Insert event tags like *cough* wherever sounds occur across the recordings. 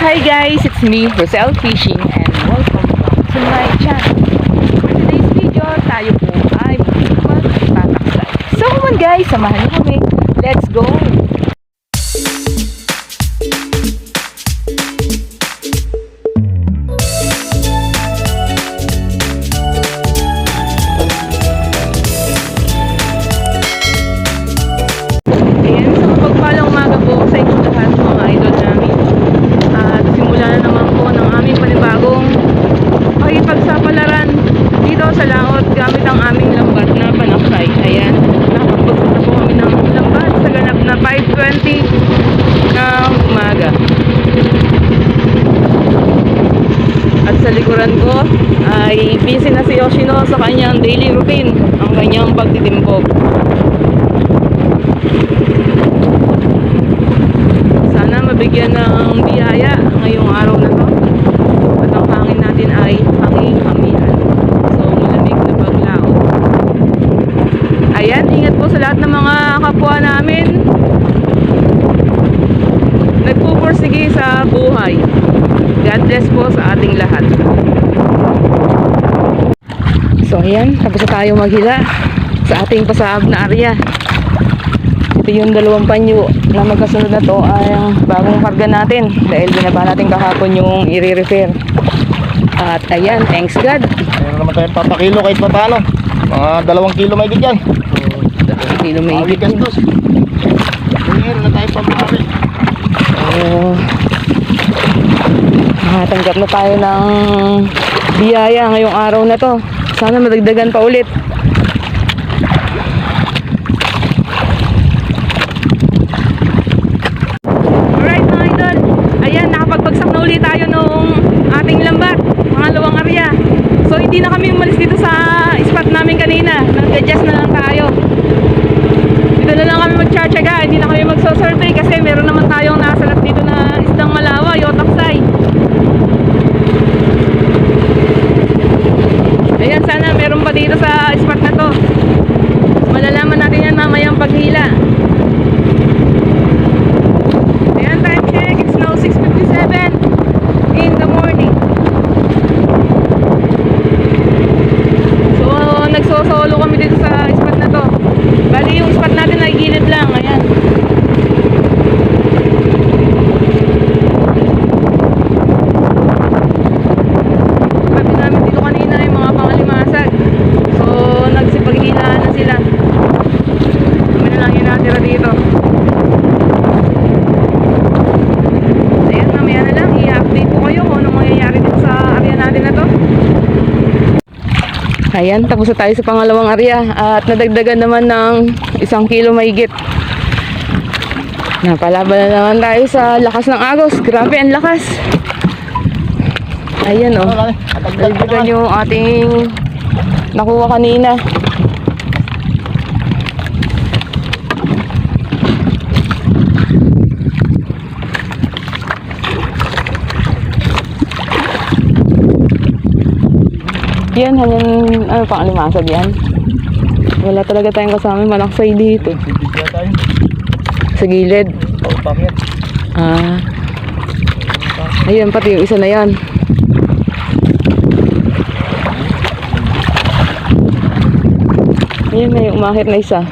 Hi guys, it's me, Rosel Fishing and welcome back to my channel. For today's video, tayo po ay magtataksay. So on guys, samahan niyo kami. Let's go! Yoshino sa kanyang daily routine, ang kanyang pagtitimpog. Sana mabigyan ng biyaya ngayong araw na to. At ang hangin natin ay hangin-hanginan. So, malamig na paglaot. Ayan, ingat po sa lahat ng mga kapwa namin. Nagpupursige sa buhay. God bless po sa ating lahat. So, ayan, tapos na tayo maghila sa ating pasaab na area. Ito yung dalawang panyo na magkasunod na to ay ang bagong karga natin dahil binaba natin kahapon yung i-refer. At ayan, thanks God. Meron naman tayong papakilo kahit pa paano. Mga dalawang kilo may ganyan. Dalawang kilo may dos. Meron na tayong pamahari. Oh, nakatanggap na tayo ng biyaya ngayong araw na to. Sana madagdagan pa ulit. Alright mga idol, ayan nakapagbagsak na ulit tayo nung ating lambat, pangalawang area. So hindi na kami umalis dito sa spot namin kanina, nag-adjust na lang tayo. Dito na lang kami magtsatsaga, hindi na kami magso-survey kasi meron naman tayong nasalat dito na isdang malawa, yotaksay. Ayan, sana meron pa dito sa spot na to. Malalaman natin yan mamayang paghila. Ayan, time check. It's now 6.57 in the morning. So, nagsosolo kami dito sa spot na to. Bali, yung spot natin ay gilid lang. Ayan. Sabi namin dito kanina yung mga pangalimasag. So, nagsipaghilaan na sila. Kami na lang yung natira dito. Ayan, mamaya na lang. I-update ko kayo kung anong mangyayari dito sa area natin na to. Ayan, tapos na tayo sa pangalawang area at nadagdagan naman ng isang kilo mahigit. Napalaban na naman tayo sa lakas ng agos. Grabe, ang lakas. Ayan oh. Pa Nalibigan naman. yung ating nakuha kanina. Yan, hanyang, ano pang alimasag yan. Wala talaga tayong kasama malaksay dito. Sa gilid. Ah. Ayun, pati yung isa na yan. Ayun yung umahit na isa.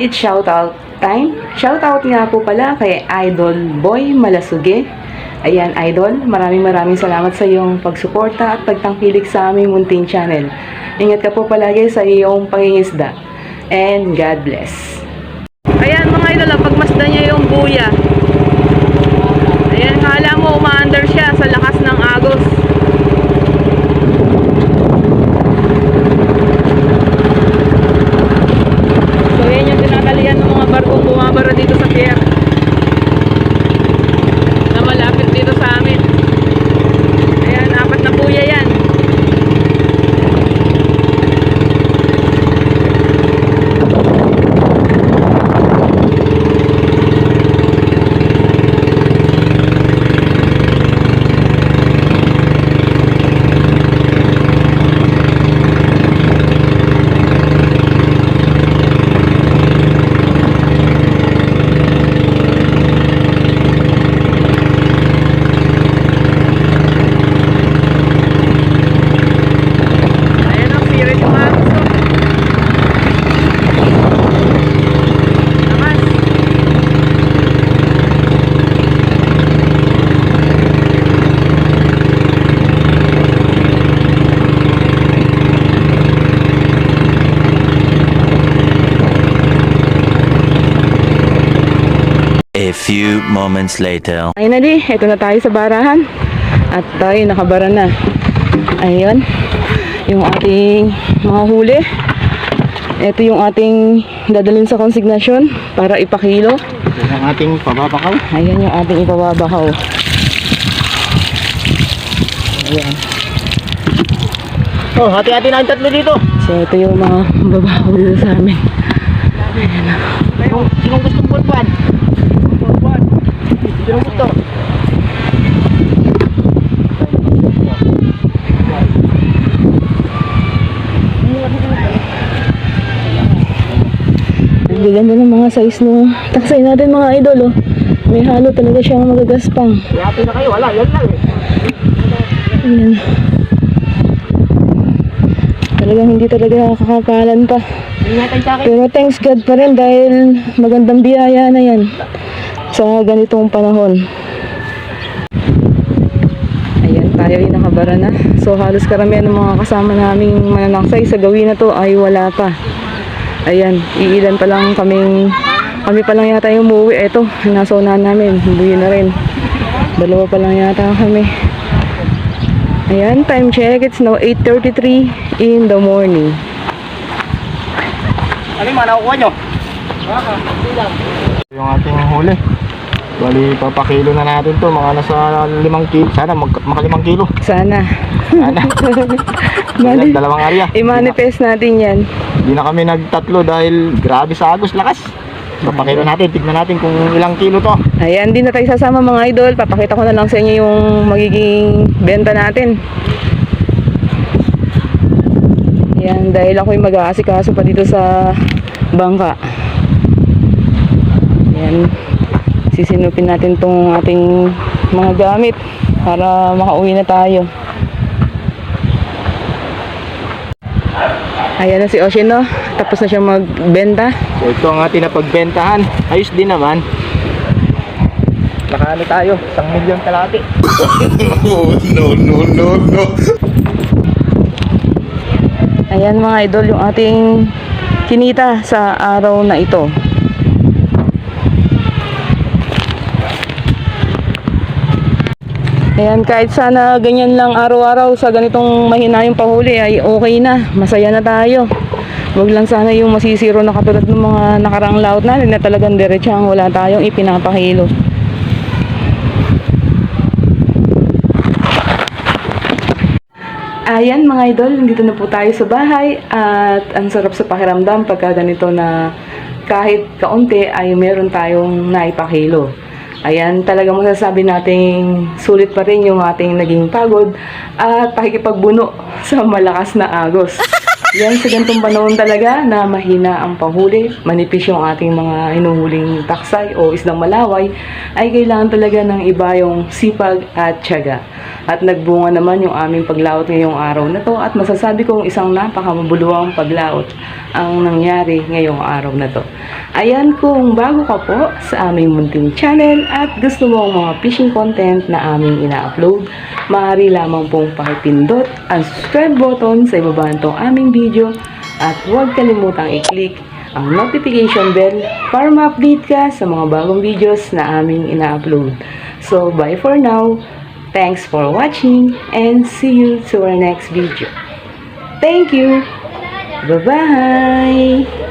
Ayan, it's shoutout time. Shoutout nga po pala kay Idol Boy Malasuge. Ayan, Idol, maraming maraming salamat sa iyong pagsuporta at pagtangkilik sa aming munting channel. Ingat ka po palagi sa iyong pangingisda. And God bless. Ayan mga idol, ah, pagmasdan niya yung buya. Ayan, kala mo umaandar siya sa lakas ng agos. So yan yung tinatalian ng mga barkong bumabara dito sa pier. Na malapit dito sa amin. Ayan, apat na buya yan. Ayan ang spirit yung agos. oh. Lakas. A few moments later. Finally, eto na tayo sa barahan. At tayo nakabara na. Ayun. Yung ating mga huli. Ito yung ating dadalhin sa konsignasyon para ipakilo. Yan ang ating pababakaw. Ayan yung ating ipababakaw. Ayan. Oh, hati-hati na yung tatlo dito. So, ito yung mga babaho dito sa amin. Sinong, sinong gustong buwan-buwan? Sinong gusto? Ang ganda ng mga size nung taksay natin mga idol, oh. May halo talaga siyang magagaspang. Hati na kayo. Wala, yan lang eh. Ayan. Talagang hindi talaga kakapalan pa. Ingatan sa. Pero thanks God pa rin dahil magandang biyaya na yan sa ganitong panahon. Ayan, tayo ay nakabara na. So halos karamihan ng mga kasama naming mananaksay sa gawin na to ay wala pa. Ayan, iilan pa lang kaming kami pa lang yata yung umuwi. Eto, nasa unahan namin. Umuwi na rin. Dalawa pa lang yata kami. Ayan, time check. It's now 8.33 in the morning. Ano yung mga nakukuha nyo? Yung ating huli. Bali, papakilo na natin to. Mga nasa limang kilo. Sana mag, maka limang kilo. Sana. Sana. *laughs* Mani- dalawang area. I-manifest natin yan. Hindi na kami nagtatlo dahil grabe sa agos, lakas. Papakilo natin, tignan natin kung ilang kilo to. Ayan, di na tayo sasama mga idol. Papakita ko na lang sa inyo yung magiging benta natin. Ayan, dahil ako'y mag-aasikaso pa dito sa bangka. Ayan, sisinupin natin tong ating mga gamit para makauwi na tayo. Ayan na si Oshin, no? Tapos na siya magbenta. So ito ang ating napagbentahan. Ayos din naman. Nakaano tayo, isang milyon kalati. *laughs* Ayan mga idol, yung ating kinita sa araw na ito. Ayan, kahit sana ganyan lang araw-araw sa ganitong mahinayong pahuli ay okay na. Masaya na tayo. Huwag lang sana yung masisiro na katulad ng mga nakaraang laut natin na talagang diretsang wala tayong ipinapahilo. Ayan mga idol, dito na po tayo sa bahay at ang sarap sa pakiramdam pagka ganito na kahit kaunti ay meron tayong naipakilo. Ayan, talaga masasabi nating sulit pa rin yung ating naging pagod at pakikipagbuno *laughs* sa malakas na agos. Yan sa ganitong panahon talaga na mahina ang panghuli, manipis yung ating mga hinuhuling taksay o isdang malaway, ay kailangan talaga ng iba yung sipag at tiyaga. At nagbunga naman yung aming paglaot ngayong araw na to at masasabi kong isang napakamabuluang paglaot. Ang nangyari ngayong araw na to. Ayan kung bago ka po sa aming munting channel at gusto mo ang mga fishing content na aming ina-upload, maaari lamang pong pakipindot ang subscribe button sa ibaba nitong aming video at huwag kalimutang i-click ang notification bell para ma-update ka sa mga bagong videos na aming ina-upload. So, bye for now. Thanks for watching and see you to our next video. Thank you. Bye-bye.